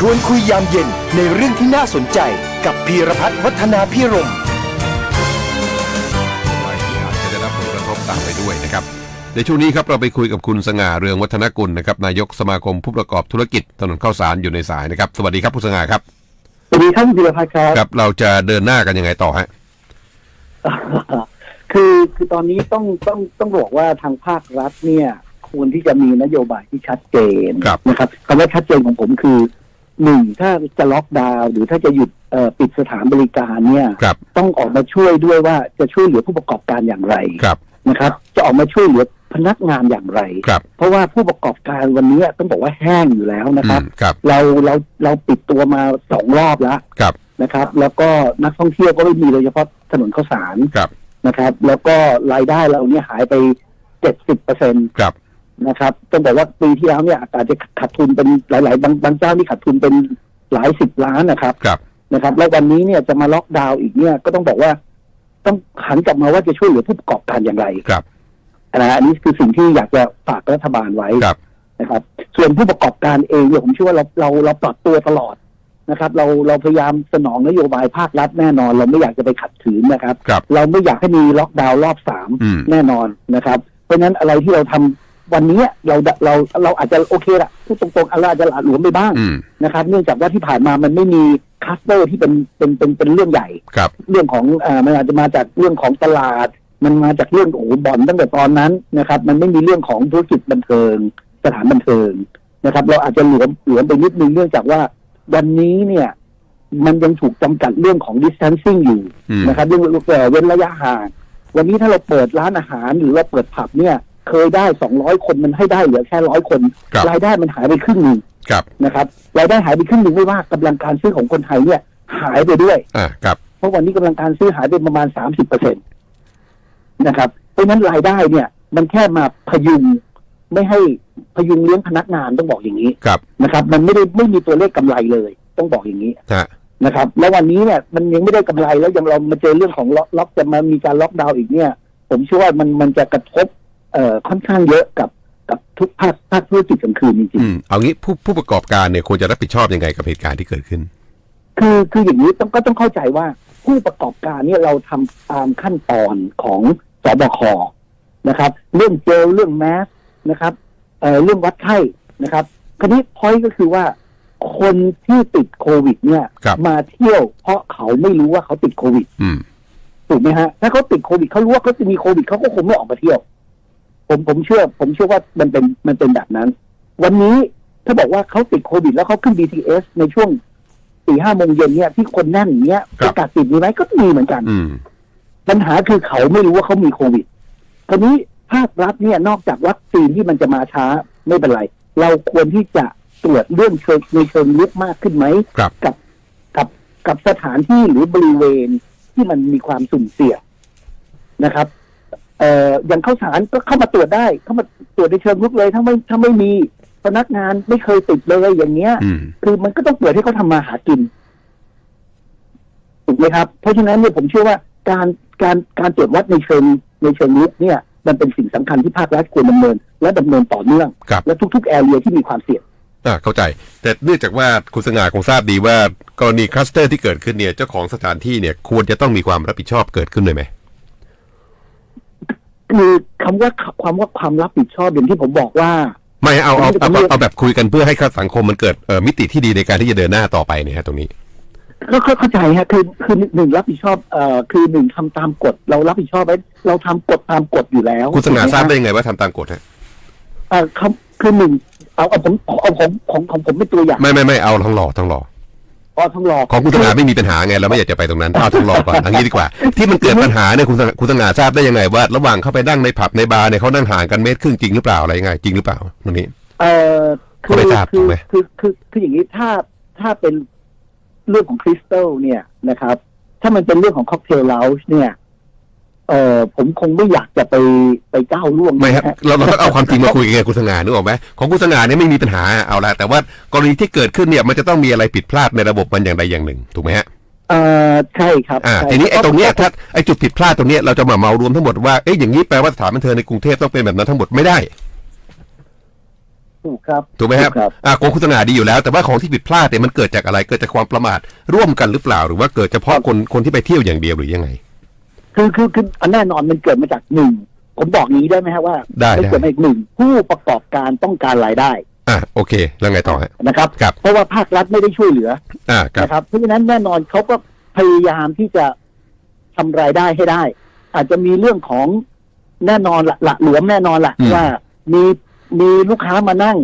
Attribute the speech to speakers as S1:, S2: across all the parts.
S1: ชวนคุยยามเย็นในเรื่องที่น่าสนใจกับพีรพัฒน์วัฒนาพิรม
S2: ไปที่อาจจะได้รับผลกระทบตามไปด้วยนะครับ ในช่วงนี้ครับเราไปคุยกับคุณสง่าเรืองวัฒนกุลนะครับนายกสมาคมผู้ประกอบธุรกิจถนนข้าวสารอยู่ในสายนะครับ สวัสดีครับคุณสง่าครับ
S3: สวัสดีครับคุณพิรพัฒน์ครับ
S2: ครับเราจะเดินหน้ากันยังไงต่อฮะ
S3: คือคือตอนนี้ต้องต้องต้องบอกว่าทางภาครัฐเนี่ย ควรที่จะมีนโยบายที่ชัดเจน
S2: ครับ
S3: นะครับคำว่าชัดเจนของผมคือ หนึ่งถ้าจะล็อกดาวน์หรือถ้าจะหยุดเอ่อปิดสถานบริการเนี่ย
S2: ครับ
S3: ต้องออกมาช่วยด้วยว่าจะช่วยเหลือผู้ประกอบการอย่างไร
S2: ครับ
S3: นะครับ จะออกมาช่วยเหลือพนักงานอย่างไร
S2: ครับ
S3: เพราะว่าผู้ประกอบการวันนี้ต้องบอกว่าแห้งอยู่แล้วนะ
S2: อื
S3: ครับ
S2: มครับ
S3: เราเราเราปิดตัวมาสองรอบแล้ว
S2: ครับ
S3: นะครับ แล้วก็นักท่องเที่ยวก็ไม่มีโดยเฉพาะถนนข้าวสาร
S2: ครับ
S3: นะครับ แล้วก็รายได้เราเนี่ยหายไปเจ็ดสิบเปอร์เซ็นต
S2: ครับ
S3: นะครับต้องบอกว่าปีที่แล้วเนี่ยอาจจะขาดทุนเป็นหลาย ๆ บางบางเจ้าที่ขาดทุนเป็นหลายสิบล้านนะครับ
S2: ครับ
S3: นะครับ แล้ววันนี้เนี่ยจะมาล็อกดาวน์อีกเนี่ยก็ต้องบอกว่า ต้องหันกลับมาว่าจะช่วยเหลือผู้ประกอบการอย่างไร
S2: ครับ
S3: นะฮะอันนี้คือสิ่งที่อยากจะฝากรัฐบาลไว้
S2: ครับ
S3: นะครับ ส่วนผู้ประกอบการเองเนี่ยผมเชื่อว่าเราเราเราปรับตัวตลอดนะครับ เราเราพยายามสนองนโยบายภาครัฐแน่นอน เราไม่อยากจะไปขัดขืนนะครับ
S2: ครับ
S3: เราไม่อยากให้มีล็อกดาวน์รอบสาม
S2: อืม
S3: แน่นอนนะครับ เพราะฉะนั้นอะไรที่เราทำ วันนี้เราเราเราอาจจะโอเคละพูดตรงๆอะไรอาจจะหละหลวมไปบ้าง
S2: อืม
S3: นะครับ เนื่องจากว่าที่ผ่านมามันไม่มีคัสเตอร์ที่เป็นเป็นเป็นเป็นเรื่องใหญ่
S2: ครับ
S3: เรื่องของเอ่อมันอาจจะมาจากเรื่องของตลาด มันมาจากเรื่องโอ้โหบ่อนตั้งแต่ตอนนั้นนะครับ มันไม่มีเรื่องของธุรกิจบันเทิง สถานบันเทิงนะครับ เราอาจจะหลวมหลวมไปนิดนึงเนื่องจากว่า วันนี้เนี่ยมันยังถูกจำกัดเรื่องของ distancing อยู่
S2: อืม
S3: นะครับเรื่องเอ่อเว้นระยะห่างวันนี้ถ้าเราเปิดร้านอาหารหรือเราเปิดผับเนี่ย เคยได้สองร้อยคนมันให้ได้เหลือแค่ร้อยคน
S2: ครับ
S3: รายได้มันหายไปครึ่งหนึ่ง
S2: ครับ
S3: นะครับรายได้หายไปครึ่งหนึ่งไม่ว่ากำลังการซื้อของคนไทยเนี่ย หายไปด้วย
S2: อ่าครับ
S3: เพราะวันนี้กำลังการซื้อหายไปประมาณสามสิบเปอร์เซ็นตนะครับ เพราะฉะนั้นรายได้เนี่ย มันแค่มาพยุงไม่ให้พยุงเลี้ยงพนักงานต้องบอกอย่างนี้
S2: ครับ
S3: นะครับ มันไม่ได้ไม่มีตัวเลขกำไรเลย ต้องบอกอย่างนี้
S2: ฮะ
S3: นะครับ แล้ววันนี้เนี่ยมันยังไม่ได้กำไรแล้วยังเรามาเจอเรื่องของล็อกล็อกจะมามีการล็อกดาวน์อีกเนี่ย ผมเชื่อว่ามันมันจะกระทบ เอ่อค่อนข้างเยอะกับกับทุกภาคภาคธุรกิจกลางคืนจริง
S2: อืมเอางี้ผู้ผู้ประกอบการเนี่ยควรจะรับผิดชอบยังไงกับเหตุการณ์ที่เกิดขึ้น
S3: ๆคือคืออย่างนี้ต้องก็ต้องเข้าใจว่าผู้ประกอบการเนี่ยเราทำตามขั้นตอนของสบคนะครับ เรื่องเจลเรื่องแมสนะครับเอ่อเรื่องวัดไข้นะครับคราวนี้พอยก็คือว่า คนที่ติดโควิด เนี่ย
S2: ครับ
S3: มาเที่ยว เพราะเขาไม่รู้ว่าเขาติดโควิด
S2: อืม
S3: ถูกไหมฮะ ถ้าเขาติดโควิดเขารู้ว่าเขาจะมีโควิดเขาก็คงไม่ออกมาเที่ยว ผมผมเชื่อ ผมเชื่อว่ามันเป็นมันเป็นแบบนั้น วันนี้ถ้าบอกว่าเขาติดโควิด แล้วเขาขึ้น BTS ในช่วงสี่ห้าโมงเย็นเนี่ยที่คนแน่นอย่างเงี้ย
S2: ครั
S3: ป
S2: บ
S3: ระกาศติดมีไหมก็มีเหมือนกัน
S2: อืม
S3: ปัญหาคือเขาไม่รู้ว่าเขามีโควิดคราวนี้ภาครัฐเนี่ยนอกจากวัคซีนที่มันจะมาช้าไม่เป็นไร เราควรที่จะตรวจเรื่องเชิงในเชิงลึกมากขึ้นไหม
S2: ครับ
S3: กับกับกับสถานที่หรือบริเวณที่มันมีความสุ่มเสี่ยงนะครับ เอ่ออย่างข้าวสารก็เข้ามาตรวจได้ เข้ามาตรวจในเชิงลึกเลย ถ้าไม่ถ้าไม่มีพนักงานไม่เคยติดเลยอย่างเงี้ย
S2: อืม
S3: คือมันก็ต้องเปิดให้เขาทำมาหากินถูกไหมครับ เพราะฉะนั้นเนี่ยผมเชื่อว่าการการการตรวจวัดในเชิงในเชิงลึกเนี่ย มันเป็นสิ่งสำคัญที่ภาครัฐควรดำเนิน และดำเนินต่อเนื่อง
S2: ครับ
S3: และทุกๆแอเรียที่มีความเสี่ยง
S2: อ่าเข้าใจ แต่เนื่องจากว่าคุณสง่าคงทราบดีว่ากรณีคลัสเตอร์ที่เกิดขึ้นเนี่ยเจ้าของสถานที่เนี่ยควรจะต้องมีความรับผิดชอบเกิดขึ้นเลยไหม
S3: คือคำว่าความว่าความรับผิดชอบอย่างที่ผมบอกว่า
S2: ไม่เอาเอาเอา
S3: ผมไม่
S2: เอาเอาแบบคุยกันเพื่อให้สังคมมันเกิดเอ่อมิติที่ดีในการที่จะเดินหน้าต่อไปเนี่ยฮะตรงนี้
S3: ก็เข้าเข้าใจฮะคือคือหนึ่งรับผิดชอบเอ่อคือหนึ่งทำตามกฎ เรารับผิดชอบไว้เราทำกฎตามกฎอยู่แล้ว
S2: คุณสง่า
S3: ถูกหม
S2: ทราบ
S3: ฮะ
S2: ได้ยังไงว่าทำตามกฎฮะ
S3: เอ่อเขาคือหนึ่งเอาเอาผมเอาของของของผมเป็นตัวอย่าง
S2: ไม่ไม่ไม่เอาทองหล่อทองหล่อ
S3: อ๋อทองหลอก
S2: ของคุณสง่าไม่มีปัญหาไงเราไม่อยากจะไปตรงนั้นเอาทองหล่อก่อนเอันนี้ดีกว่า ที่มันเกิดปัญหาเนี่ยคุณสง่าคุณสง่าทราบได้ยังไงว่า ระหว่างเข้าไปนั่งในผับในบาร์เนี่ยเขานั่งห่างกันเมตรครึ่งจริงหรือเปล่าอะไรยังไงจริงหรือเปล่าตรงนี้
S3: เอ่อคื
S2: ไม่ทราบ
S3: คื
S2: ถูกไหม
S3: คือคือคืออย่างนี้ถ้าถ้าเป็นเรื่องของคริสตัลเนี่ยนะครับ ถ้ามันเป็นเรื่องของค็อกเทลเลาส์เนี่ย เอ่อผมคงไม่อยากจะไปไปก้าวล่วง
S2: ไม่ครับ
S3: นะฮะ
S2: เราเราต้องเอาความจริงมาคุยกันไงคุณสง่านึกออกไหมของคุณสง่าเนี่ยไม่มีปัญหาเอาละแต่ว่ากรณีที่เกิดขึ้นเนี่ยมันจะต้องมีอะไรผิดพลาดในระบบมันอย่างใดอย่างหนึ่งถูกไหมฮะ
S3: เอ่อใช่ครับ
S2: อ่า
S3: ใช่
S2: ทีนี้ไอ้ตรงเนี้ย
S3: ก็
S2: ถ้าไอ้จุดผิดพลาดตรงเนี้ยเราจะมาเมารวมทั้งหมดว่าเอ้ยอย่างนี้แปลว่าสถานบันเทิงในกรุงเทพต้องเป็นแบบนั้นทั้งหมดไม่ได้
S3: ถูกครับ
S2: ถูกไหมครับ
S3: ครับ
S2: อ่าของคุณสง่าดีอยู่แล้ว แต่ว่าของที่ผิดพลาดเนี่ยมันเกิดจากอะไรเกิดจากความประมาทร่วมกันหรือเปล่า หรือว่าเกิดเฉพาะคนคนที่ไปเที่ยวอย่างเดียวหรือยังไง
S3: คือคือคืออันแน่นอนมันเกิดมาจากหนึ่งผมบอกอย่างนี้ได้ไหมฮะว่า
S2: ได้
S3: มัน
S2: ได้
S3: เกิดมาจากหนึ่งผู้ประกอบการต้องการรายได้
S2: อ่าโอเค แล้วไงต่อฮะ
S3: นะครับ
S2: ครับ
S3: เพราะว่าภาครัฐไม่ได้ช่วยเหลือ
S2: อ่าครับ
S3: นะครับเพราะฉะนั้นแน่นอนเขาก็พยายามที่จะทำรายได้ให้ได้ อาจจะมีเรื่องของแน่นอนละหละหลวมแน่นอนละ
S2: อืม
S3: ว่ามีมีลูกค้ามานั่ง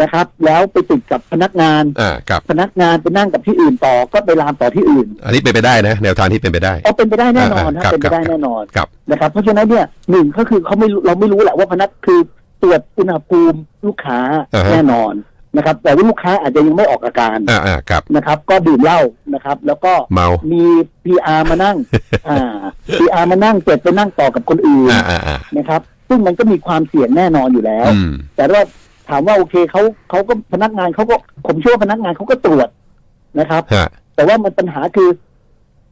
S3: นะครับ แล้วไปติดกับพนักงาน
S2: อ่าครับ
S3: พนักงานไปนั่งกับที่อื่นต่อก็ไปลามต่อที่อื่น
S2: อันนี้เป็นไปได้นะแนวทางที่เป็นไปได้
S3: เอาเป็นไปได้แน่นอน
S2: อ่า
S3: นะ
S2: ครับ
S3: เป็นไปได้
S2: ครับ
S3: แน่นอน
S2: ครับ
S3: นะครับ เพราะฉะนั้นเนี่ยหนึ่งก็คือเขาไม่รู้เราไม่รู้แหละว่าพนักคือตรวจอุณหภูมิลูกค้า
S2: อ่าฮะ
S3: แน่นอนนะครับ แต่ว่าลูกค้าอาจจะยังไม่ออกอาการ
S2: อ่าอ่าครับ
S3: นะครับ ก็ดื่มเหล้านะครับ แล้วก็
S2: เมา
S3: มี PR มานั่ง อ่า PR มานั่งเสร็จไปนั่งต่อกับคนอื่น
S2: อ่าอ่าอ่า
S3: นะครับ ซึ่งมันก็มีความเสี่ยงแน่นอนอยู่แล้ว
S2: อืม
S3: แต่ว่า ถามว่าโอเคเขาเขาก็พนักงานเขาก็ผมเชื่อว่าพนักงานเขาก็ตรวจนะครับ
S2: ฮะ
S3: แต่ว่ามันปัญหาคือ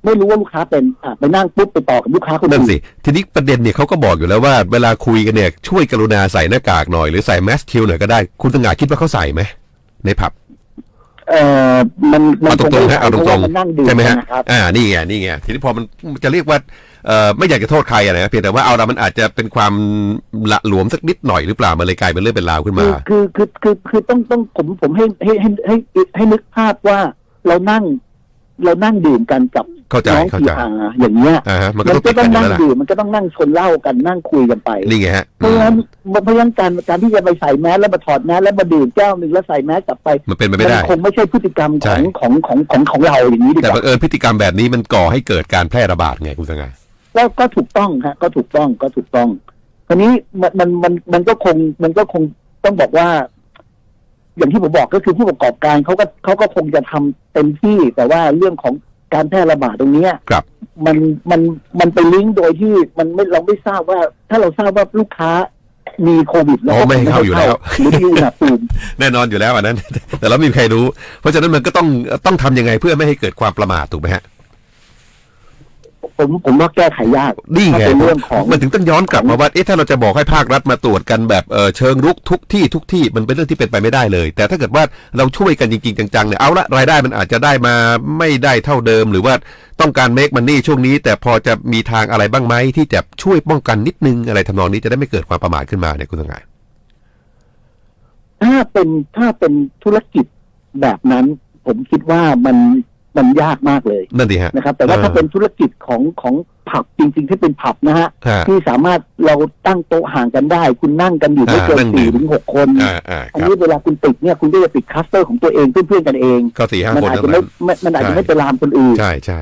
S3: ไม่รู้ว่าลูกค้าเป็นอะไปนั่งปุ๊บไปต่อกับลูกค้าคน
S2: นั่น
S3: อื่น
S2: สิทีนี้ประเด็นเนี่ยเขาก็บอกอยู่แล้วว่าเวลาคุยกันเนี่ยช่วยกรุณาใส่หน้ากากหน่อยหรือใส่แมสคิวหน่อยก็ได้ คุณสง่าคิดว่าเขาใส่ไหมในผับ
S3: เอ่อมันมัน
S2: เอาตรงๆฮะเอาต
S3: พะ
S2: ร
S3: ว่
S2: ง
S3: มันนั่งดื่
S2: ๆ
S3: ม
S2: ใช่ไหม
S3: กั
S2: ฮะ
S3: นนะครับ
S2: อ่านี่ไงนี่ไงทีนี้พอมันจะเรียกว่าเอ่อไม่อยากจะโทษใครอะนะเพียงแต่ว่าเอาละมันอาจจะเป็นความละหลวมสักนิดหน่อยหรือเปล่ามันเลยกลายเป็นเรื่องเป็นราวขึ้น
S3: คื
S2: มา
S3: อคือคือคือคือต้องต้องผมผมให้ให้ให้ให้ให้นึกภาพว่าเรานั่ง เรานั่งดื่มกันกับ
S2: เข้าใจ
S3: น้อง
S2: เข้า
S3: พี
S2: ใจ
S3: อาอย่างเงี้ย
S2: อ่าฮะมันก็
S3: มัน
S2: ต้อง
S3: ก็
S2: ติด
S3: ต้
S2: กั
S3: อนง
S2: อยู่
S3: นั่ง
S2: แล้วล่ะ
S3: ดื่มมันก็ต้องนั่งชนเหล้ากันนั่งคุยกันไป
S2: นี่ไงฮะ
S3: เพราะฉะนั้นเพราะฉะนั้นการการที่จะไปใส่แมสแล้วมาถอดแมสแล้วมาดื่มแก้วหนึ่งแล้วใส่แมสกลับไป
S2: มันเป็นไปไม่ได้
S3: คงไม่ใช่พฤติกรรม
S2: ใช่
S3: ของของของของของเราอย่างนี้ดี
S2: แต่
S3: กว่า
S2: บังเอิญพฤติกรรมแบบนี้มันก่อให้เกิดการแพร่ระบาดไงคุณสง่า
S3: ก็ก็ถูกต้องฮะก็ถูกต้องก็ถูกต้องคราวนี้มันมันมันมันก็คงมันก็คงต้องบอกว่าอย่างที่ผมบอกก็คือผู้ประกอบการเขาก็เขาก็คงจะทำเต็มที่แต่ว่าเรื่องของ การแพร่ระบาดตรงเนี้ย
S2: ครับ
S3: มันมันมันไปลิงก์โดยที่มันไม่เราไม่ทราบว่า ถ้าเราทราบว่าลูกค้ามีโควิด
S2: อ๋อไม่ให้เข้าอยู่แล้ว
S3: หรือมีอุณหภูมิ
S2: แน่นอนอยู่แล้วอันนั้น แต่เราไม่มีใครรู้ เพราะฉะนั้นมันก็ต้องต้องทำยังไงเพื่อไม่ให้เกิดความประมาทถูกไหมฮะ
S3: ผมผมว่าแก้ไขยาก
S2: นี่ไง
S3: ถ้าเป็นเรื่องของ
S2: มันถึงต้องย้อนกลับมาว่าเอ๊ะถ้าเราจะบอกให้ภาครัฐมาตรวจกันแบบเออเชิงรุกทุกที่ทุกที่มันเป็นเรื่องที่เป็นไปไม่ได้เลย แต่ถ้าเกิดว่าเราช่วยกันจริง ๆ จังๆเนี่ยเอาละรายได้มันอาจจะได้มาไม่ได้เท่าเดิม หรือว่าต้องการเมคมันนี่ช่วงนี้ แต่พอจะมีทางอะไรบ้างไหมที่จะช่วยป้องกันนิดนึงอะไรทำนองนี้จะได้ไม่เกิดความประมาทขึ้นมาเนี่ยคุณสง่า
S3: ถ้าเป็นถ้าเป็นธุรกิจแบบนั้น ผมคิดว่ามัน มันยากมากเลย
S2: นั่นดีฮะ
S3: นะครับ แต่ว่า
S2: เออ
S3: ถ้าเป็นธุรกิจของของผับจริง ๆ ที่เป็นผับนะฮะ
S2: ฮะ
S3: ที่สามารถเราตั้งโต๊ะห่างกันได้ คุณนั่งกันอยู่ไม่เกิน
S2: อ่านั่งดื่
S3: สี่
S2: ม
S3: ถึงหกคน
S2: อ่าอ่า
S3: อัน
S2: ครับ
S3: นี้เวลาคุณติดเนี่ยคุณก็จะติดคลัสเตอร์ของตัวเองเพื่อนๆกันเอง
S2: ก็สี่ห้า
S3: มัน
S2: คน
S3: อาจ
S2: เท่า
S3: จะ
S2: นั้
S3: ไม่
S2: น
S3: ไม่มันอาจ
S2: ใช่
S3: จะไม่ไปลามคนอื่น
S2: ใช่ใช่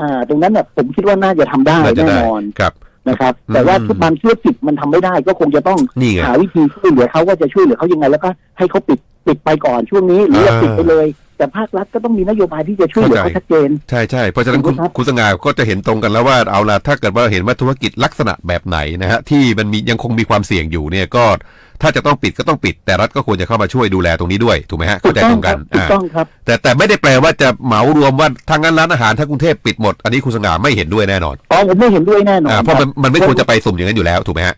S3: อ่า ตรงนั้นเนี่ยผมคิดว่าน่าจะทำได้
S2: น่าจะ
S3: แน่
S2: ได้
S3: นอน
S2: ครับ
S3: นะครับ
S2: อืม
S3: แต่ว่าบางธุรกิจมันทำไม่ได้ก็คงจะต้อง
S2: นี่ไง
S3: หาวิธีช่วยเหลือเขาว่าจะช่วยเหลือเขายังไงแล้วก็ให้เขาปิดปิดไปก่อนช่วงนี้หรือว่า
S2: อ่า
S3: ปิดไปเลย แต่ภาครัฐก็ต้องมีนโยบายที่จะช่วยเหลือ
S2: เข้า
S3: เขา
S2: ใจ
S3: ชัดเจน
S2: ใช่ใช่เพราะฉะนั้นคุณ
S3: ครับ
S2: คุณสง่าก็จะเห็นตรงกันแล้วว่าเอาละถ้าเกิดว่าเห็นว่าธุรกิจลักษณะแบบไหนนะฮะที่มันมียังคงมีความเสี่ยงอยู่เนี่ยก็ถ้าจะต้องปิดก็ต้องปิด แต่รัฐก็ควรจะเข้ามาช่วยดูแลตรงนี้ด้วยถูกไหมฮะเข้าใจตรงกัน
S3: ถูก
S2: อ่า
S3: ต้องครับ
S2: แต่แต่ไม่ได้แปลว่าจะเหมารวมว่าทางนั้นร้านอาหารทั้งกรุงเทพปิดหมดอันนี้คุณสง่าไม่เห็นด้วยแน่นอน
S3: อ๋อผมไม่เห็นด้วยแน่นอน
S2: อ่าเพราะมัน
S3: คบ
S2: มันไม่ควรจะไปสุ่มอย่างนั้นอยู่แล้วถูกไหมฮะ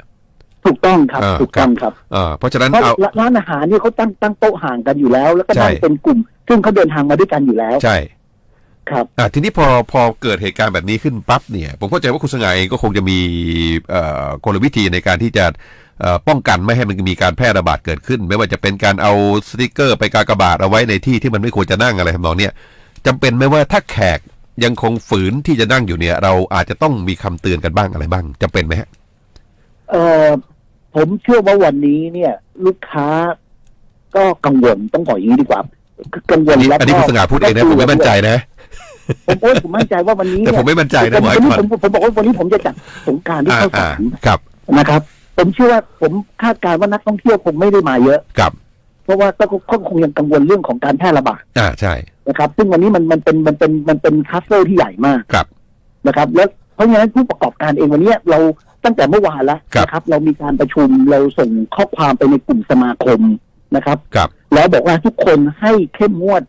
S3: ถูกต้องครับ
S2: อ่า
S3: ถูกต้องครับ
S2: เออเพราะฉะนั้น
S3: เพราะ
S2: เอา
S3: ร้านอาหารเนี่ยเขาตั้งตั้งโต๊ะห่างกันอยู่แล้ว แล้วก็นั่ง
S2: ใช่
S3: เป็นกลุ่ม ซึ่งเขาเดินทางมาด้วยกันอยู่แล้ว
S2: ใช่
S3: ครับ
S2: อ่าทีนี้พอพอเกิดเหตุการณ์แบบนี้ขึ้นปั๊บเนี่ยผมเข้าใจว่าคุณสง่าเองก็คงจะมีเอ่อกลวิธีในการที่จะเอ่อป้องกันไม่ให้มันมีการแพร่ระบาดเกิดขึ้น ไม่ว่าจะเป็นการเอาสติกเกอร์ไปกากบาทเอาไว้ในที่ที่มันไม่ควรจะนั่งอะไรทำนองเนี้ยจำเป็นไหมว่าถ้าแขกยังคงฝืนที่จะนั่งอยู่เนี่ย เราอาจจะต้องมีคำเตือนกันบ้างอะไรบ้างจำเป็นไหมฮะ
S3: เอ่อ ผมเชื่อว่าวันนี้เนี่ย ลูกค้าก็กังวลต้องบอกอย่างนี้ดีกว่ากังว
S2: อั
S3: ล
S2: นนี้
S3: แล้ว
S2: อันนี้คุณสง่าพูดเองนะผมไม่มั่นใจนะ
S3: ผมโอ้ยผมมั่นใจว่าวันนี้
S2: แต่
S3: เนี่ย
S2: ผมไม่มั่นใจนะ
S3: ผม
S2: บอกไว้
S3: วันนี้
S2: ก่อน
S3: ผมผมบอกว่าวันนี้ผมจะจัดสงกรารที่
S2: อ่า
S3: เข้า
S2: อ่า
S3: สาร
S2: ครับ
S3: นะครับ ผมเชื่อว่าผมคาดการณ์ว่านักท่องเที่ยวคงไม่ได้มาเยอะ
S2: ครับ
S3: เพราะว่าก็ก็คงยังกังวลเรื่องของการแพร่ระบาด
S2: อ่าใช่
S3: นะครับ ซึ่งวันนี้มันมันเป็นมันเป็นมันเป็นคลัสเตอร์ที่ใหญ่มาก
S2: ครับ
S3: นะครับ แล้วเพราะฉะนั้นผู้ประกอบการเองวันนี้เรา ตั้งแต่เมื่อวานแล้ว
S2: ครับ
S3: นะครับ เรามีการประชุมเราส่งข้อความไปในกลุ่มสมาคมนะครับ
S2: ครับ
S3: แล้วบอกว่าทุกคนให้เข้มงวด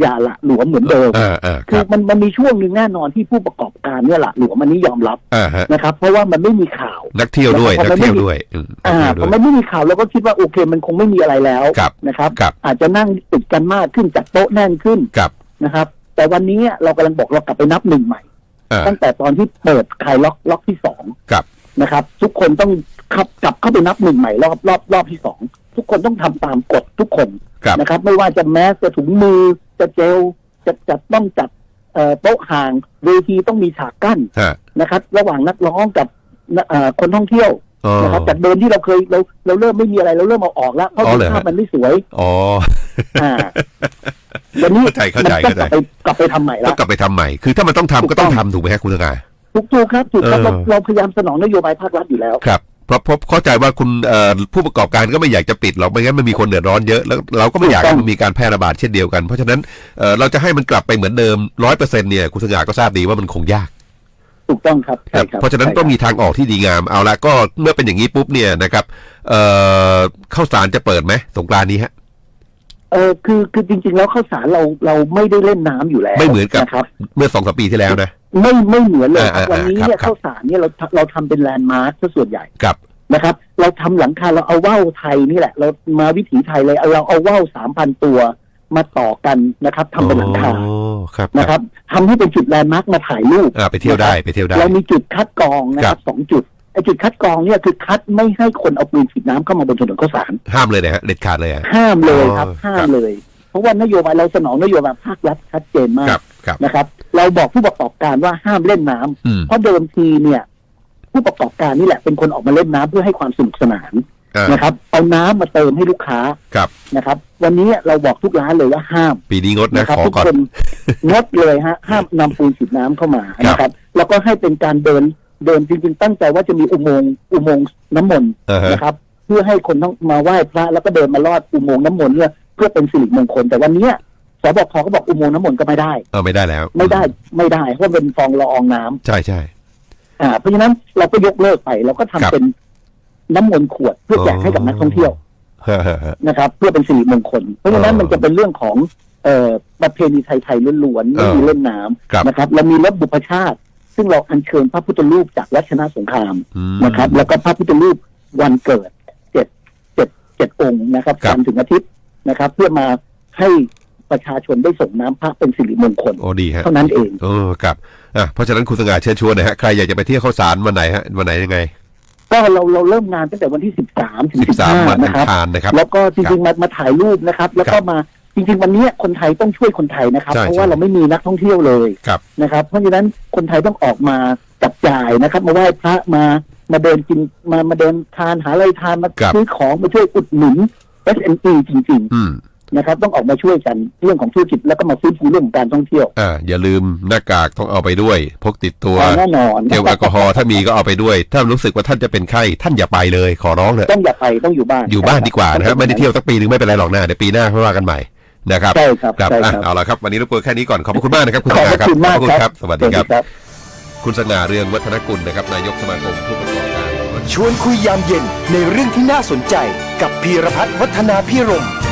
S3: อย่าละหลวมเหมือนเดิม
S2: อ่าอ่าค
S3: คื
S2: รั
S3: อบมันมันมีช่วงหนึ่งแน่นอนที่ผู้ประกอบการเนี่ยละหลวมมันนี้ยอมรับ
S2: อ่าฮะ
S3: นะครับ เพราะว่ามันไม่มีข่าว
S2: นักเที่ยวด้วย
S3: แล้ว
S2: นั
S3: ก็
S2: กเที่ยว
S3: ไม่มี
S2: ด้วยอืมนัก
S3: อ่า
S2: เที่ยว
S3: พ
S2: ด้
S3: อ
S2: วย
S3: มันไม่มีข่าวเราก็คิดว่าโอเค มันคงไม่มีอะไรแล้ว
S2: ครับ
S3: นะครับ
S2: ครับ
S3: อาจจะนั่งติดกันมากขึ้นจัดโต๊ะแน่นขึ้น
S2: ครับ
S3: นะครับ แต่วันนี้เรากำลังบอกเรากลับไปนับหนึ่งใหม่
S2: อ่า
S3: ตั้งแต่ตอนที่เปิดคลายล็อกล็อกที่สอง
S2: ครับ
S3: นะครับ ทุกคนต้องขับกลับเข้าไปนับหนึ่งใหม่รอบรอบรอบที่สองทุกคนต้องทำตามกฎทุกคน
S2: ครับ
S3: นะครับ ไม่ว่าจะแมสจะถุงมือจะเจลจะจะต้องจัดเอ่อโต๊ะห่างเวทีต้องมีฉากกั้น
S2: ฮะ
S3: นะครับ ระหว่างนักร้องกับเอ่อคนท่องเที่ยว
S2: อ๋อ
S3: นะครับจากเดิมที่เราเคยเราเราเริ่มไม่มีอะไรเราเริ่มเอาออกแล้วเพราะ
S2: อ๋อเหรอ
S3: ภาพ
S2: ฮะ
S3: มันไม่สวย
S2: อ๋อ
S3: อ่าวันนี้
S2: เข้าใจเข้าใจ
S3: มันก็กลับไปกลับไปทำใหม่
S2: ต้อ
S3: ละ
S2: งกลับไปทำใหม่ คือถ้ามันต้องทำ
S3: ถูก
S2: ก็ต้อง
S3: ต้อง
S2: ทำถูกไหมฮะคุณสง่า
S3: ถูกถูกครับถูกครับ
S2: เออ
S3: เราเราพยายามสนองนโยบายภาครัฐอยู่แล้ว
S2: ครับเพราะเพราะเข้าใจว่าคุณเอ่อผู้ประกอบการก็ไม่อยากจะปิดหรอกไม่งั้นมันมีคนเดือดร้อนเยอะแล้วเราก็ไม่อยากให้มันมีการแพร่ระบาดเช่นเดียวกัน เพราะฉะนั้นเอ่อเราจะให้มันกลับไปเหมือนเดิมร้อยเปอร์เซ็นต์เนี่ยคุณสง่าก็ทราบดีว่ามันคงยาก
S3: ถูกต้องครับใช่ครับ
S2: เพราะฉะนั้น
S3: ใช่
S2: ต้อง
S3: คบ
S2: มีทางออกที่ดีงามเอาละก็เมื่อเป็นอย่างนี้ปุ๊บเนี่ยนะครับเอ่อข้าวสารจะเปิดไหมสงกรานต์นี้ฮะ
S3: เออคือคือจริง ๆ แล้วข้าวสารเราเราไม่ได้เล่นน้ำอยู่แล้ว
S2: ไม่เหมือนกับ
S3: นะครับ
S2: เมื่อสองสามปีที่แล้วนะ
S3: ไม่ไม่เหมือนเลยครับ
S2: อ่าอ่า
S3: วันนี้เนี่ย
S2: ครับ
S3: ข้าวสารเนี่ยเราเราทำเป็นแลนด์มาร์คซะส่วนใหญ่
S2: กับ
S3: นะครับ เราทำหลังคาเราเอาว่าวไทยนี่แหละ เรามาวิถีไทยเลยเอาเราเอาว่าวสามพันตัวมาต่อกันนะครับทำเป็นหลังคา
S2: โอ้ครับ
S3: นะครับทำให้เป็นจุดแลนด์มาร์คมาถ่ายรูป
S2: อ่าไปเที่ยวได้ไปเที่ยวได้
S3: เรามีจุดคัดกรองนะค
S2: ครั
S3: รับบสองจุดไอ้จุดคัดกรองเนี่ยคือคัดไม่ให้คนเอาปืนฉีดน้ำเข้ามาบนถนนข้าวสาร
S2: ห้ามเลยนะฮะเด็ดขาดเลยฮะ
S3: ห้ามเลยครับ
S2: อ๋อ
S3: ห้า
S2: ครั
S3: ม
S2: บ
S3: เลย เพราะว่านโยบายเราสนองนโยบายภาครัฐชัดเจนมา
S2: ครั
S3: ก
S2: บครับ
S3: นะครับ เราบอกผู้ประกอบการว่าห้ามเล่นน้ำ
S2: อืม
S3: เพราะเดิมทีเนี่ย ผู้ประกอบการนี่แหละเป็นคนออกมาเล่นน้ำเพื่อให้ความสนุกสนาน
S2: อ่า
S3: นะครับ เอาน้ำมาเติมให้ลูกค้า
S2: ครับ
S3: นะครับ วันนี้เราบอกทุกร้านเลยว่าห้าม
S2: ปีนี้งดนะ
S3: นะครับ
S2: ขอ
S3: ทุก
S2: ก่อน
S3: คนงดเลยฮะ ห้ามนำปูนฉีดน้ำเข้ามา
S2: ครับ
S3: นะครับ แล้วก็ให้เป็นการเดินเดินจริงๆตั้งใจว่าจะมีอุโมงค์อุโมงค์น้ำมนต์
S2: อ่าฮะ
S3: นะครับ เพื่อให้คนต้องมาไหว้พระแล้วก็เดินมาลอดอุโมงค์น้ำมนต์เนี่ยเพื่อเป็นสิริมงคลแต่วันเนี้ย สบคก็บอกอุโมงค์น้ำมนต์ก็ไม่ได้
S2: เออไม่ได้แล้ว
S3: ไม่ได้ไม่ได้เพราะเป็นฟองละอองน้ำ
S2: ใช่ใช่
S3: อ่าเพราะฉะนั้นเราก็ยกเลิกไปเราก็ทำ
S2: ครับ
S3: เป็นน้ำมนต์ขวดเพื่อแจกให้กับนักท่องเที่ยว
S2: ฮะฮะฮะ
S3: นะครับ เพื่อเป็นสิริมงคล เพราะฉะนั้น
S2: อ๋อ
S3: มันจะเป็นเรื่องของเอ่อประเพณีไทยๆล้วนๆไม่มี
S2: เออ
S3: เล่นน้ำ
S2: ครับ
S3: นะครับเรามีรถบุพชาติ ซึ่งเราอัญเชิญพระพุทธรูปจากรัชนาสงคราม
S2: อืม
S3: นะครับ แล้วก็พระพุทธรูปวันเกิดเจ็ดเจ็ดเจ็ดองค์นะครับ
S2: ครับ
S3: จันทร์ถึงอาทิตย์นะครับ เพื่อมาให้ ประชาชนได้ส่งน้ำพระเป็นสิริมงคล
S2: โอ้ดีฮะ
S3: เท่านั้นเอง
S2: โอ้ครับอะเพราะฉะนั้นคุณสง่าเชิญชวนหนะฮะใครอยากจะไปเที่ยวข้าวสารวันไหนฮะวันไหนยังไง
S3: ก็เราเราเริ่มงานตั้งแต่วันที่สิบสามถึง
S2: สิ
S3: สิ
S2: บบสาม
S3: ห้า
S2: วันอั
S3: นะ
S2: ง
S3: ครับ
S2: คารนะครับ
S3: แล้วก็จริงๆมามาถ่ายรูปนะครับ แล้ว
S2: ค
S3: ก็
S2: รับ
S3: มาจริงๆ วันนี้คนไทยต้องช่วยคนไทยนะครับ
S2: ใช่
S3: เพราะว่า
S2: ใช่
S3: เราไม่มีนักท่องเที่ยวเลย
S2: ครับ
S3: นะครับ เพราะฉะนั้นคนไทยต้องออกมาจับจ่ายนะครับ มาไหว้พระมามาเดินกินมามาเดินทานหาอะไรทานมา
S2: ครับ
S3: ซื้อของมาช่วยอุดหนุน SME จริง
S2: อืม
S3: ๆ นะครับ ต้องออกมาช่วยกันเรื่องของธุรกิจแล้วก็มาฟื้นฟูเรื่องของการท่องเที่ยว
S2: อ่าอย่าลืมหน้ากากต้องเอาไปด้วย พกติดตัว
S3: แน่นอน
S2: เจลแอลกอฮอล์ถ้ามีก็เอาไปด้วย ถ้ารู้สึกว่าท่านจะเป็นไข้ท่านอย่าไปเลยขอร้องเลย
S3: ต้องอย่าไปต้องอยู่บ้าน
S2: อยู่บ้านดีกว่านะฮะไม่ได้เที่ยวสักปีหนึ่งไม่เป็นไรหรอกนะเดี๋ยวปีหน้าค่อยว่ากันใหม่นะครับ
S3: ใช่ครับ
S2: ครับ
S3: ใช่
S2: อะ
S3: ครับ
S2: เอาละครับวันนี้รบกวนแค่นี้ก่อนขอบพระคุณมากนะครับคุณ
S3: ข
S2: ส
S3: อบพ
S2: ง่า
S3: ระ
S2: ครับ
S3: คุณมาก
S2: ขอบพระคุณครับ สวัสดีครับ
S3: ครับ
S2: คุณสง่าเรืองวัฒนกุลนะครับนายกสมาคมผู้ประกอบการ
S1: ชวนคุยยามเย็นในเรื่องที่น่าสนใจกับพีรพัฒน์วัฒนาพิรมย์